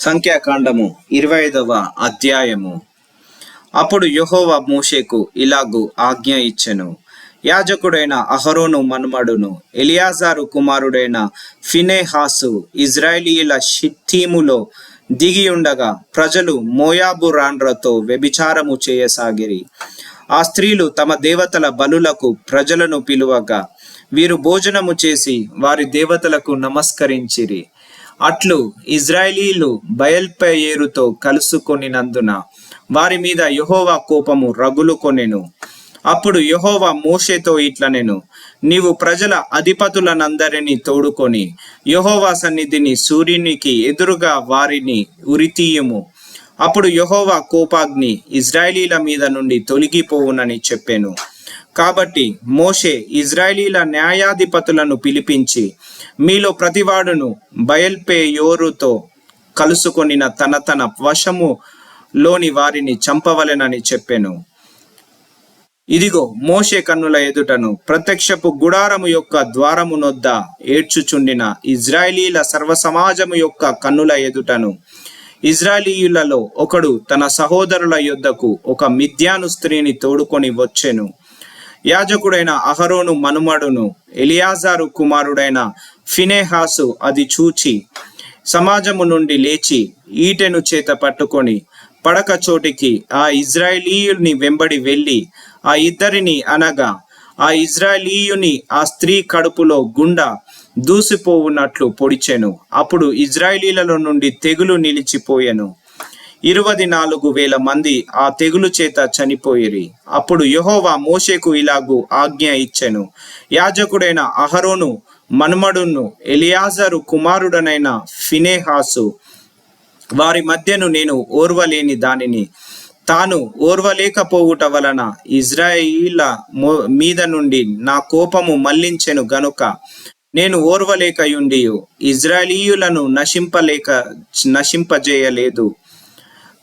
సంఖ్యాకాండము ఇరవై ఐదవ అధ్యాయము. అప్పుడు యహోవ మోషేకు ఇలాగు ఆజ్ఞ ఇచ్చెను. యాజకుడైన అహరోను మనుమడును ఎలియాజారు కుమారుడైన ఫినేహాసు ఇజ్రాయేలీల షిత్తీములో దిగి ఉండగా ప్రజలు మోయాబు రాండ్రతో వ్యభిచారము చేయసాగిరి. ఆ స్త్రీలు తమ దేవతల బలులకు ప్రజలను పిలువగా వీరు భోజనము చేసి వారి దేవతలకు నమస్కరించిరి. అట్లు ఇజ్రాయేలీలు బయల్పయేరుతో కలుసుకొనినందున వారి మీద యహోవా కోపము రగులు కొనెను. అప్పుడు యహోవా మోషేతో ఇట్లనెను నీవు ప్రజల అధిపతులనందరినీ తోడుకొని యెహోవా సన్నిధిని సూర్యునికి ఎదురుగా వారిని ఉరితీయము. అప్పుడు యహోవా కోపాగ్ని ఇజ్రాయేలీల మీద నుండి తొలగిపోవునని చెప్పాను. కాబట్టి మోషే ఇజ్రాయిలీల న్యాయాధిపతులను పిలిపించి మీలో ప్రతివాడును బయల్పేయోరుతో కలుసుకొనిన తన తన వశము లోని వారిని చంపవలెనని చెప్పెను. ఇదిగో మోషే కన్నుల ఎదుటను ప్రత్యక్షపు గుడారము యొక్క ద్వారము నొద్ద ఏడ్చుచుండిన ఇజ్రాయేలీల సర్వసమాజము యొక్క కన్నుల ఎదుటను. ఇజ్రాయిలీయులలో ఒకడు తన సహోదరుల యొద్దకు ఒక మిథ్యాను స్త్రీని తోడుకొని వచ్చెను. యాజకుడైన అహరోను మనుమడును ఎలియాజారు కుమారుడైన ఫినేహాసు అది చూచి సమాజము నుండి లేచి ఈటెను చేత పట్టుకొని పడక చోటికి ఆ ఇజ్రాయేలీయుని వెంబడి వెళ్ళి ఆ ఇద్దరిని అనగా ఆ ఇజ్రాయేలీయుని ఆ స్త్రీ కడుపులో గుండా దూసిపోవున్నట్లు పొడిచెను. అప్పుడు ఇజ్రాయేలీలలో నుండి తెగులు నిలిచిపోయెను. ఇరువది నాలుగు వేల మంది ఆ తెగులు చేత చనిపోయిరి. అప్పుడు యెహోవా మోషేకు ఇలాగు ఆజ్ఞ ఇచ్చెను. యాజకుడైన అహరోను మనుమడును ఎలియాజరు కుమారుడనైన ఫినేహాసు వారి మధ్యను నేను ఓర్వలేని దానిని. తాను ఓర్వలేకపోవుట వలన ఇజ్రాయిల మీద నుండి నా కోపము మళ్ళించెను గనుక నేను ఓర్వలేకయుండి ఇజ్రాయిలీయులను నశింపలేక నశింపజేయలేదు.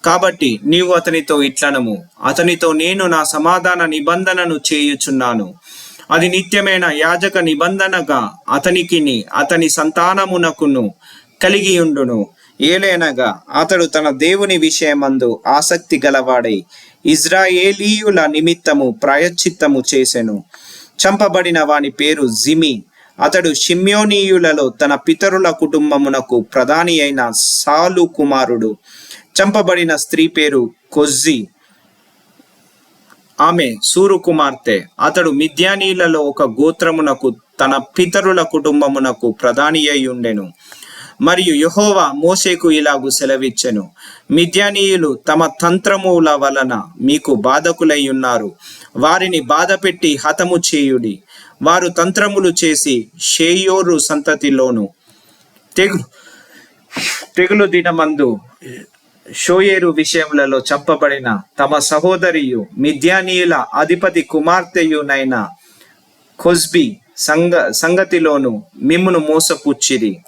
కాబట్టి నీవు అతనితో ఇట్లనము. అతనితో నేను నా సమాధాన నిబంధనను చేయుచున్నాను. అది నిత్యమైన యాజక నిబంధనగా అతనికిని అతని సంతానమునకును కలిగి ఉండును ఏలేనగా అతడు తన దేవుని విషయమందు ఆసక్తి గలవాడై ఇజ్రాయేలీయుల నిమిత్తము ప్రాయశ్చిత్తము చేసెను. చంపబడిన వాని పేరు జిమి. అతడు షిమ్యోనీయులలో తన పితరుల కుటుంబమునకు ప్రధాని అయిన సాలు కుమారుడు. చంపబడిన స్త్రీ పేరు కొజ్జి. ఆమె సూరు కుమార్తె అతడు మిద్యానీలలో ఒక గోత్రమునకు తన పితరుల కుటుంబమునకు ప్రధాని అయి ఉండెను. మరియు యహోవా మోషేకు ఇలాగు సెలవిచ్చెను. మిద్యానీయులు తమ తంత్రముల వలన మీకు బాధకులై ఉన్నారు. వారిని బాధపెట్టి హతము చేయుడి. వారు తంత్రములు చేసి షేయోరు సంతతిలోను తెగు తెగులు దినమందు షోయేరు విషయములలో చంపబడిన తమ సహోదరియు మిథ్యానీయుల అధిపతి కుమార్తెయునైన కొస్బి సంగ సంగతిలోను మిమ్మును మోసపుచ్చిరి.